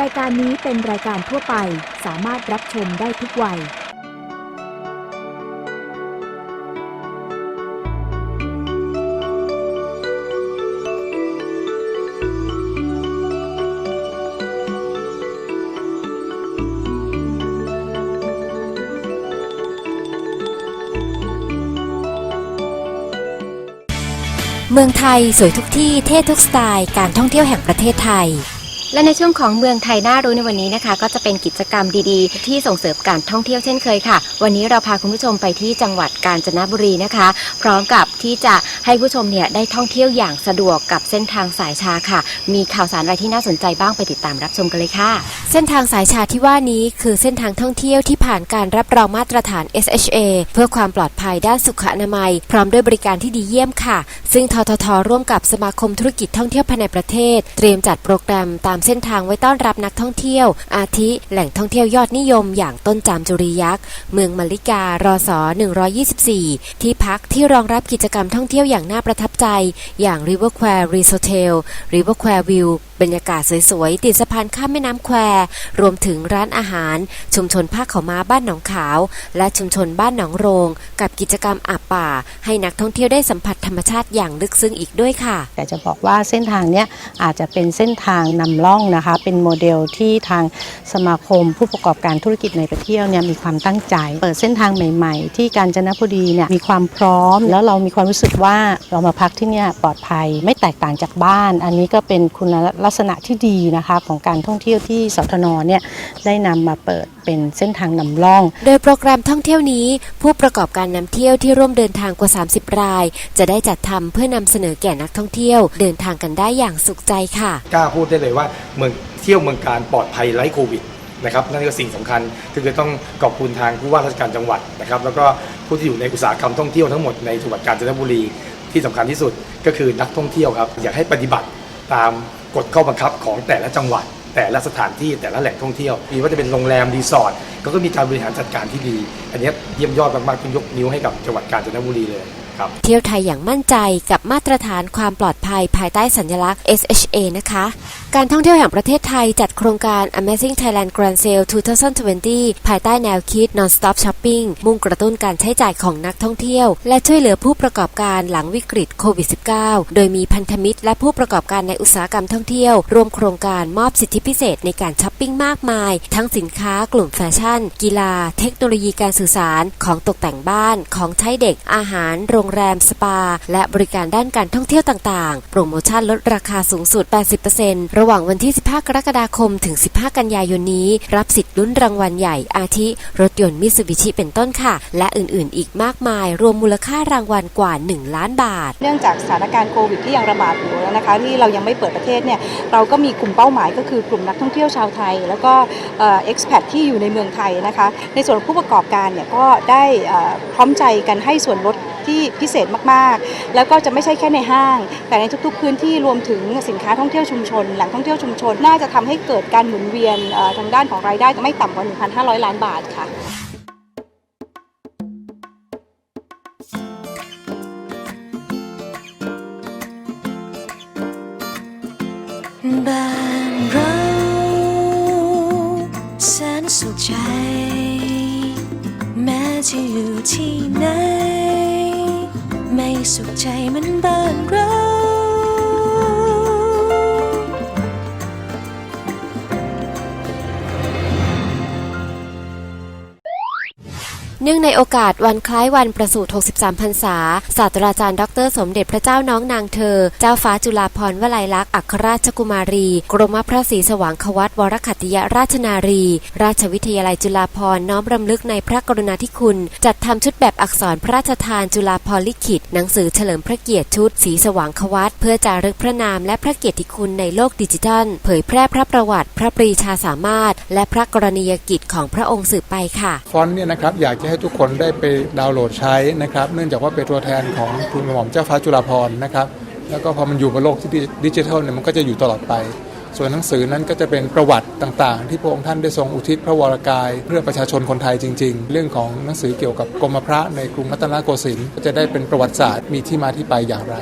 รายการนี้เป็นรายการทั่วไปสามารถรับชมได้ทุกวัย เมืองไทยสวยทุกที่เท่ทุกสไตล์การท่องเที่ยวแห่งประเทศไทย และในช่วงของเมืองไทยน่ารู้ในวันนี้นะคะ ก็จะเป็นกิจกรรมดีๆ ที่ส่งเสริมการท่องเที่ยวเช่นเคยค่ะ วันนี้เราพาคุณผู้ชมไปที่จังหวัดกาญจนบุรีนะคะ พร้อมกับที่จะให้ผู้ชมเนี่ยได้ท่องเที่ยวอย่างสะดวกกับเส้นทางสายชาค่ะ มีข่าวสารอะไรที่น่าสนใจบ้างไปติดตามรับชมกันเลยค่ะ เส้นทางสายชาที่ว่านี้คือเส้นทางท่องเที่ยวที่ผ่านการรับรองมาตรฐาน SHA เพื่อความปลอดภัยด้านสุขอนามัย พร้อมด้วยบริการที่ดีเยี่ยมค่ะ ซึ่งทททร่วมกับสมาคมธุรกิจท่องเที่ยวภายในประเทศ เตรียมจัดโปรแกรมตามเส้นทางไว้ต้อนรับนักท่องเที่ยว อาทิ แหล่งท่องเที่ยวยอดนิยม อย่างต้นจามจุรียักษ์ เมืองมะลิการอส124 ที่พักที่รองรับกิจกรรมท่องเที่ยวอย่างน่าประทับใจ อย่าง River Quay Resort Hotel River Quay View บรรยากาศสวยๆติดสะพานข้ามแม่น้ำแคว รวมถึงร้านอาหาร ชุมชนผ้าขาม้าบ้านหนองขาว และชุมชนบ้านหนองโรง กับกิจกรรมอาบป่า ให้นักท่องเที่ยวได้สัมผัสธรรมชาติอย่างลึกซึ้งอีกด้วยค่ะ แต่จะบอกว่าเส้นทางเนี้ยอาจจะเป็นเส้นทางนำร่องนะคะ เป็นโมเดลที่ทางสมาคมผู้ประกอบการธุรกิจในประเทียวเนี่ยมีความตั้งใจ เปิดเส้นทางใหม่ ๆ ที่กาญจนบุรีเนี่ยมีความพร้อม แล้วเรามีความรู้สึกว่าเรามาพักที่เนี่ยปลอดภัยไม่แตกต่างจากบ้าน อันนี้ก็เป็นคุณลักษณะที่ดีนะคะของการท่องเที่ยวที่สทนเนี่ยได้นำมาเปิดเป็นเส้นทางนำร่อง โดยโปรแกรมท่องเที่ยวนี้ ผู้ประกอบการนำเที่ยวที่ร่วมเดินทางกว่า 30 ราย จะได้จัดทำเพื่อนำเสนอแก่นักท่องเที่ยว เดินทางกันได้อย่างสุขใจค่ะกล้าพูดได้เลยว่าเมืองเที่ยวเมืองการปลอดภัยไร้โควิดนะครับนั่นก็สิ่งสำคัญคือจะต้องขอบคุณทางผู้ว่าราชการจังหวัดนะครับ แล้วก็ผู้ที่อยู่ในอุตสาหกรรมท่องเที่ยวทั้งหมดในจังหวัดกาญจนบุรีที่สำคัญที่สุดก็คือนักท่องเที่ยวครับ อยากให้ปฏิบัติตาม กฎข้อบังคับของแต่ละจังหวัด แต่ละสถานที่แต่ละแหล่งท่องเที่ยวมีว่าจะเป็นโรงแรมรีสอร์ทก็ก็มีการบริหารจัดการที่ดี อันนี้เยี่ยมยอดมากๆต้องยกนิ้วให้กับจังหวัดกาญจนบุรีเลยครับเที่ยวไทยอย่างมั่นใจกับมาตรฐานความปลอดภัยภายใต้สัญลักษณ์ SHA นะคะ การท่องเที่ยวแห่งประเทศไทยจัดโครงการ Amazing Thailand Grand Sale 2020 ภายใต้แนวคิด Non-Stop Shopping มุ่งกระตุ้นการใช้จ่ายของนักท่องเที่ยว และช่วยเหลือผู้ประกอบการหลังวิกฤตโควิด -19 โดยมีพันธมิตรและผู้ประกอบการในอุตสาหกรรมท่องเที่ยวร่วมโครงการมอบสิทธิพิเศษในการช้อปปิ้งมากมาย ทั้งสินค้ากลุ่มแฟชั่น กีฬา เทคโนโลยีการสื่อสารของตกแต่งบ้าน ของใช้เด็กอาหาร โรงแรม สปา และบริการด้านการท่องเที่ยวต่างๆ โปรโมชั่นลดราคาสูงสุด 80%ระหว่างวันที่ 15 กรกฎาคม ถึง 15 กันยายนนี้ รับสิทธิ์ลุ้นรางวัลใหญ่อาทิ รถยนต์มิตซูบิชิเป็นต้นค่ะ และอื่นๆ อีกมากมาย รวมมูลค่ารางวัลกว่า 1 ล้านบาท เนื่องจากสถานการณ์โควิดที่ยังระบาดอยู่นะคะที่เรายังไม่เปิดประเทศเนี่ยเราก็มีกลุ่มเป้าหมายก็คือกลุ่มนักท่องเที่ยวชาวไทย แล้วก็เอ็กซ์แพดที่อยู่ในเมืองไทยนะคะในส่วนผู้ประกอบการเนี่ยก็ได้พร้อมใจกันให้ส่วนลดที่พิเศษมากๆ แล้วก็จะไม่ใช่แค่ในห้าง แต่ในทุกๆ พื้นที่รวมถึงสินค้าท่องเที่ยวชุมชน แหล่งท่องเที่ยวชุมชน น่าจะทำให้เกิดการหมุนเวียนทางด้านของรายได้ไม่ต่ำกว่า 1,500 ล้านบาทค่ะบ้านเรา จะอยู่ที่ไหน ไม่สุขใจมันบ้านเรา เนื่องในโอกาสวันคล้ายวันประสูติ 63 พรรษา ศาสตราจารย์ ดร สมเด็จพระเจ้าน้องนางเธอ เจ้าฟ้าจุฬาภรณ์วลัยลักษณ์อัครราชกุมารี กรมพระศรีสว่างควัตวรขัติยราชนารี ราชวิทยาลัยจุฬาภรณ์น้อมรำลึกในพระกรุณาธิคุณ จัดทำชุดแบบอักษรพระราชทานจุฬาภรลิขิต หนังสือเฉลิมพระเกียรติชุดสีสว่างควัตเพื่อจารึกพระนามและพระเกียรติคุณในโลกดิจิทัล เผยแพร่พระประวัติ พระปรีชาสามารถ และพระกรณียกิจของพระองค์สืบไปค่ะ ฟอนต์เนี่ยนะครับอยากจะให้ทุกคนได้ไปดาวน์โหลดใช้นะครับ เนื่องจากว่าเป็นตัวแทนของทุนหม่อมเจ้าฟ้าจุฬาภรณ์นะครับ แล้วก็พอมันอยู่บนโลกที่ดิจิทัลเนี่ยมันก็จะอยู่ตลอดไป ส่วนหนังสือนั้นก็จะเป็นประวัติต่างๆ ที่พระองค์ท่านได้ทรงอุทิศพระวรกาย เพื่อประชาชนคนไทยจริง ๆ เรื่องของหนังสือเกี่ยวกับกรมพระในกรุงรัตนโกสินทร์ก็จะได้เป็นประวัติศาสตร์มีที่มาที่ไปอย่างไร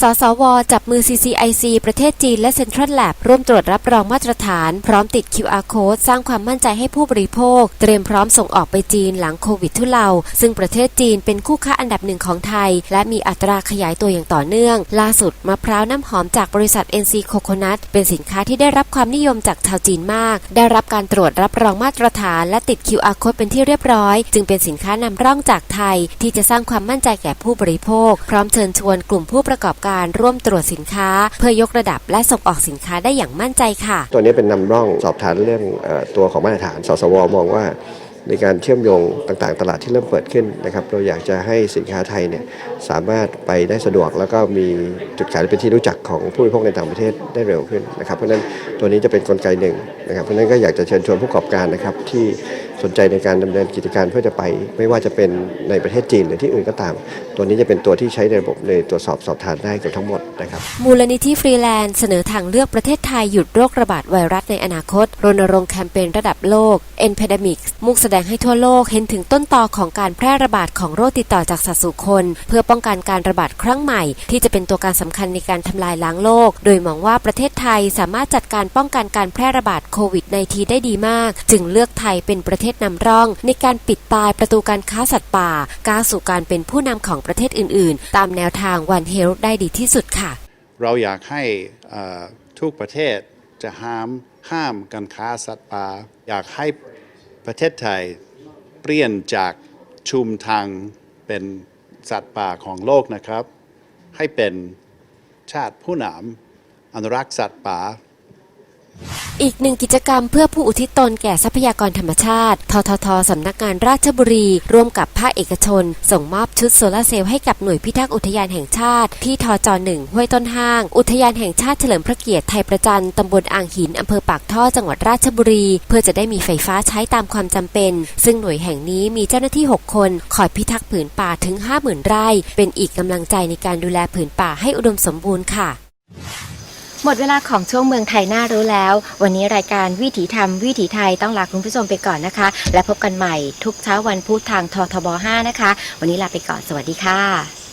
สสว จับมือ CCIC ประเทศจีนและ Central Lab ร่วมตรวจรับรองมาตรฐาน พร้อมติด QR Code สร้างความมั่นใจให้ผู้บริโภค เตรียมพร้อมส่งออกไปจีนหลังโควิดทุเลา ซึ่งประเทศจีนเป็นคู่ค้าอันดับหนึ่งของไทย และมีอัตราขยายตัวอย่างต่อเนื่อง ล่าสุดมะพร้าวน้ำหอมจากบริษัท NC Coconut เป็นสินค้าที่ได้รับความนิยมจากชาวจีนมาก ได้รับการตรวจรับรองมาตรฐาน และติด QR Code เป็นที่เรียบร้อย จึงเป็นสินค้านำร่องจากไทย ที่จะสร้างความมั่นใจแก่ผู้บริโภค พร้อมเชิญชวนกลุ่มผู้ประกอบการร่วมตรวจสินค้า เพื่อยกระดับและส่งออกสินค้าได้อย่างมั่นใจค่ะ ตัวนี้เป็นนำร่องสอบทานเรื่องอตัวของมาตรฐาน สสว มองว่าในการเชื่อมโยงต่างๆ ตลาดที่เริ่มเปิดขึ้นนะครับเราอยากจะให้สินค้าไทยเนี่ยสามารถไปได้สะดวก แล้วก็มีจุดขายเป็นที่รู้จักของผู้บริโภคในต่างประเทศได้เร็วขึ้นนะครับเพราะฉะนั้นตัวนี้จะเป็นกลไกหนึ่งนะครับเพราะฉะนั้นก็อยากจะเชิญชวนผู้ประกอบการนะครับที่ สนใจในการดำเนินกิจการเพื่อจะไป ไม่ว่าจะเป็นในประเทศจีนหรือที่อื่นก็ตาม ตัวนี้จะเป็นตัวที่ใช้ในระบบในตรวจสอบสอบทานได้เกับทั้งหมดนะครับมูลนิธิฟรีแลนซ์เสนอทางเลือกประเทศไทยหยุดโรคระบาดไวรัสในอนาคต รณรงค์แคมเปญระดับโลก e n p e d e m i c มุ่งแสดงให้ทั่วโลกเห็นถึงต้นตอของการแพร่ระบาดของโรคติดต่อจากสัตว์สู่คน เพื่อป้องกันการระบาดครั้งใหม่ ที่จะเป็นตัวการสำคัญในการทำลายล้างโลก โดยมองว่าประเทศไทยสามารถจัดการป้องกันการแพร่ระบาดโควิด -19 ได้ดีมาก จึงเลือกไทยเป็นประเทศนำร่อง ในการปิดตายประตูการค้าสัตว์ป่าก้าวสู่การเป็นผู้นำของประเทศอื่น ๆ ตามแนวทาง One Health ได้ดีที่สุดค่ะ เราอยากให้ทุกประเทศจะห้ามห้ามการค้าสัตว์ป่าอยากให้ประเทศไทยเปลี่ยนจากชุมทางเป็นสัตว์ป่าของโลกนะครับ ให้เป็นชาติผู้นำอนุรักษ์สัตว์ป่า อีกหนึ่งกิจกรรมเพื่อผู้อุทิศตนแก่ทรัพยากรธรรมชาติ ทททสำนักงานราชบุรี ร่วมกับภาคเอกชน ส่งมอบชุดโซลาร์เซลล์ให้กับหน่วยพิทักษ์อุทยานแห่งชาติ ที่ทจหนึ่งห้วยต้นห้าง อุทยานแห่งชาติเฉลิมพระเกียรติไทยประจันตำบลอ่างหินอำเภอปากท่อจังหวัดราชบุรี เพื่อจะได้มีไฟฟ้าใช้ตามความจำเป็น ซึ่งหน่วยแห่งนี้มีเจ้าหน้าที่ 6 คนคอยพิทักษ์ผืนป่าถึง 50,000 ไร่ เป็นอีกกำลังใจในการดูแลผืนป่าให้อุดมสมบูรณ์ค่ะ หมดเวลาของช่วงเมืองไทยน่ารู้แล้ว วันนี้รายการวิถีธรรมวิถีไทยต้องลาคุณผู้ชมไปก่อนนะคะ และพบกันใหม่ทุกเช้าวันพุธทางททบ 5 นะคะ วันนี้ลาไปก่อนสวัสดีค่ะ